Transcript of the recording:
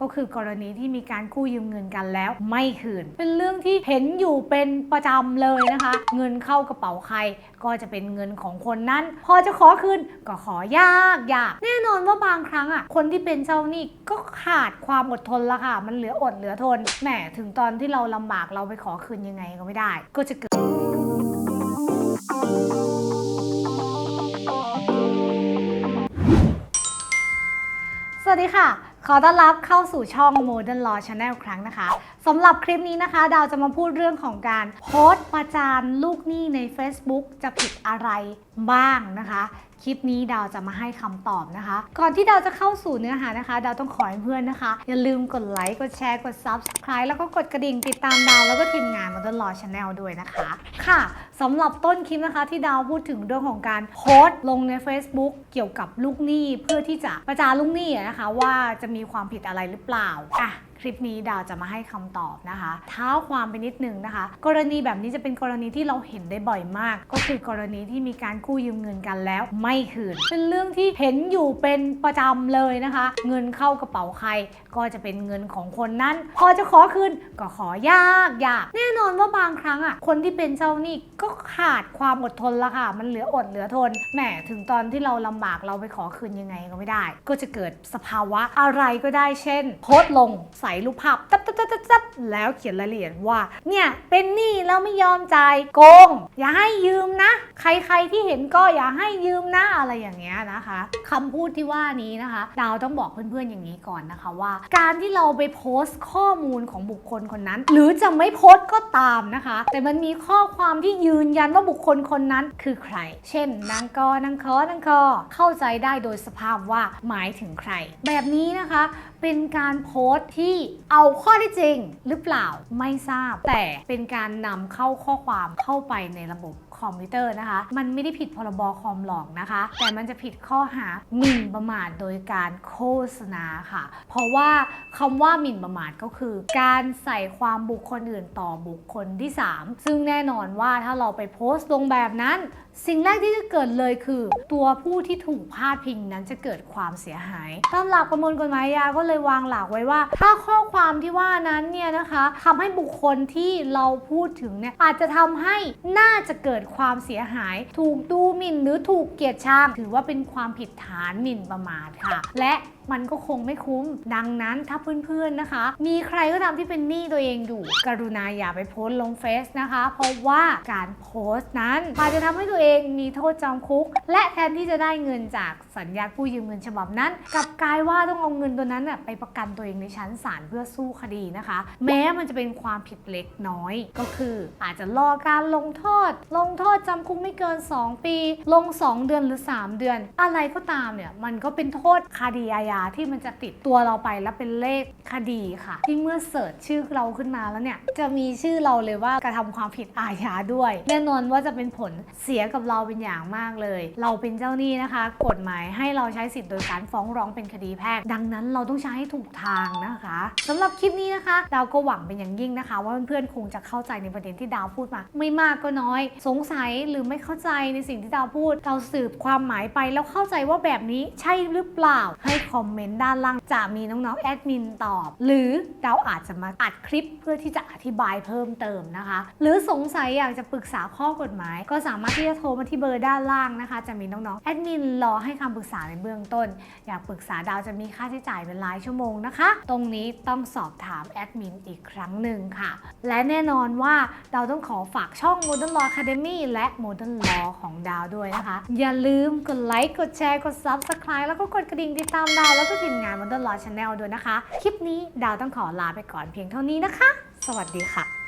ก็คือกรณีที่มีการกู้ยืมเงินกันแล้วไม่คืน เป็นเรื่องที่เห็นอยู่เป็นประจำเลยนะคะ เงินเข้ากระเป๋าใครก็จะเป็นเงินของคนนั้น พอจะขอคืนก็ขอยากยากแน่นอนว่าบางครั้งอะคนที่เป็นเจ้าหนี้ก็ขาดความอดทนละค่ะ มันเหลืออดเหลือทนแหมถึงตอนที่เราลำบากเราไปขอคืนยังไงก็ไม่ได้ ก็จะเกิดสวัสดีค่ะ ขอต้อนรับเข้าสู่ช่อง Modern Law Channel ครั้งนะคะสำหรับคลิปนี้นะคะ ดาวจะมาพูดเรื่องของการโพสต์ประจานลูกหนี้ใน Facebook จะผิดอะไร บ้างนะคะ คลิปนี้ดาวจะมาให้คำตอบนะคะ ก่อนที่ดาวจะเข้าสู่เนื้อหานะคะ ดาวต้องขอให้เพื่อนนะคะ อย่าลืมกดไลค์กดแชร์กด Subscribe แล้วก็กดกระดิ่งติดตามดาวแล้วก็ทีมงาน Modern Law Channel ด้วยนะคะค่ะสำหรับต้นคลิปนะคะ ที่ดาวพูดถึงเรื่องของการโพสต์ลงใน Facebook เกี่ยวกับลูกหนี้เพื่อที่จะประจานลูกหนี้นะคะ ว่าจะมีความผิดอะไรหรือเปล่าอะ คลิปนี้ดาวจะมาให้คำตอบนะคะเท้าความไปนิดนึงนะคะ กรณีแบบนี้จะเป็นกรณีที่เราเห็นได้บ่อยมาก ก็คือกรณีที่มีการกู้ยืมเงินกันแล้ว ไม่คืน เป็นเรื่องที่เห็นอยู่เป็นประจำเลยนะคะ เงินเข้ากระเป๋าใคร ก็จะเป็นเงินของคนนั้น พอจะขอคืนก็ขอยากยากแน่นอนว่าบางครั้งอะคนที่เป็นเจ้าหนี้ก็ขาดความอดทนละค่ะ มันเหลืออดเหลือทนแหมถึงตอนที่เราลำบากเราไปขอคืนยังไงก็ไม่ได้ ก็จะเกิดสภาวะอะไรก็ได้เช่นโพสต์ลงใส่รูปภาพตับตับตับตับแล้วเขียนรายละเอียดว่า เนี่ยเป็นหนี้แล้วไม่ยอมจ่ายโกง อย่าให้ยืมนะ ใครๆที่เห็นก็อย่าให้ยืมนะอะไรอย่างเงี้ยนะคะคำพูดที่ว่านี้นะคะ ดาวต้องบอกเพื่อนๆอย่างนี้ก่อนนะคะว่า การที่เราไปโพสต์ข้อมูลของบุคคลคนนั้น หรือจะไม่โพสต์ก็ตามนะคะ แต่มันมีข้อความที่ยืนยันว่าบุคคลคนนั้นคือใคร เช่นนางกอนางคอนางคอเข้าใจได้โดยสภาพว่าหมายถึงใคร แบบนี้นะคะ เป็นการโพสต์ที่เอาข้อที่จริงหรือเปล่าไม่ทราบ แต่เป็นการนำเข้าข้อความเข้าไปในระบบคอมพิวเตอร์นะคะ มันไม่ได้ผิดพรบคอมหรอกนะคะ แต่มันจะผิดข้อหาหมิ่นประมาทโดยการโฆษณาค่ะ เพราะว่าคำว่าหมิ่นประมาทก็คือ การใส่ความบุคคลอื่นต่อบุคคลที่ 3 ซึ่งแน่นอนว่าถ้าเราไปโพสต์ลงแบบนั้นสิ่งแรกที่จะเกิดเลยคือ ตัวผู้ที่ถูกพาดพิงนั้นจะเกิดความเสียหายตามหลักประมวลกฎหมายอาญาก็เลยวางหลักไว้ว่า ถ้าข้อความที่ว่านั้นเนี่ยนะคะทำให้บุคคลที่เราพูดถึงเนี่ยอาจจะทำให้น่าจะเกิดความเสียหาย ถูกดูหมิ่นหรือถูกเกลียดชังถือว่าเป็นความผิดฐานหมิ่นประมาทค่ะ และมันก็คงไม่คุ้ม ดังนั้นถ้าเพื่อนๆนะคะ มีใครก็ตามที่เป็นหนี้ตัวเองอยู่กรุณาอย่าไปโพสต์ลงเฟซนะคะ เพราะว่าการโพสต์นั้นอาจจะทำให้ตัวเององมีโทษจำคุก และแทนที่จะได้เงินจากสัญญากู้ยืมเงินฉบับนั้นกลับกลายว่าต้องเอาเงินตัวนั้นน่ะไปประกันตัวเองในชั้นศาลเพื่อสู้คดีนะคะ แม้มันจะเป็นความผิดเล็กน้อย ก็คืออาจจะรอการลงโทษ ลงโทษจำคุกไม่เกิน 2 ปี ลง 2 เดือนหรือ 3 เดือน อะไรก็ตามเนี่ยมันก็เป็นโทษคดีอาญาที่มันจะติดตัวเราไปแล้วเป็นเลขคดีค่ะ ที่เมื่อเสิร์ชชื่อเราขึ้นมาแล้วเนี่ยจะมีชื่อเราเลยว่ากระทำความผิดอาญาด้วย แน่นอนว่าจะเป็นผลเสียกับเราเป็นอย่างมากเลย เราเป็นเจ้าหนี้นะคะ กฎหมายให้เราใช้สิทธิ์โดยการฟ้องร้องเป็นคดีแพ่งดังนั้นเราต้องใช้ให้ถูกทางนะคะสำหรับคลิปนี้นะคะ ดาวก็หวังเป็นอย่างยิ่งนะคะ ว่าเพื่อนๆคงจะเข้าใจในประเด็นที่ดาวพูดมา ไม่มากก็น้อย สงสัยหรือไม่เข้าใจในสิ่งที่ดาวพูด เราสืบความหมายไปแล้วเข้าใจว่าแบบนี้ใช่หรือเปล่า ให้คอมเมนต์ด้านล่างจะมีน้องๆแอดมินตอบ หรือดาวอาจจะมาอัดคลิปเพื่อที่จะอธิบายเพิ่มเติมนะคะ หรือสงสัยอยากจะปรึกษาข้อกฎหมาย ก็สามารถที่จะโทรมาที่เบอร์ด้านล่างนะคะ จะมีน้องๆแอดมินรอให้คำปรึกษาในเบื้องต้น อยากปรึกษาดาวจะมีค่าใช้จ่ายเป็นรายชั่วโมงนะคะ ตรงนี้ต้องสอบถามแอดมินอีกครั้งหนึ่งค่ะ และแน่นอนว่าดาวต้องขอฝากช่อง Modern Law Academy และ Modern Law ของดาวด้วยนะคะ อย่าลืมกดไลค์กดแชร์กด Subscribe แล้วก็กดกระดิ่งติดตามดาวแล้วก็ทีมงาน Modern Law Channel ด้วยนะคะ คลิปนี้ดาวต้องขอลาไปก่อนเพียงเท่านี้นะคะ สวัสดีค่ะ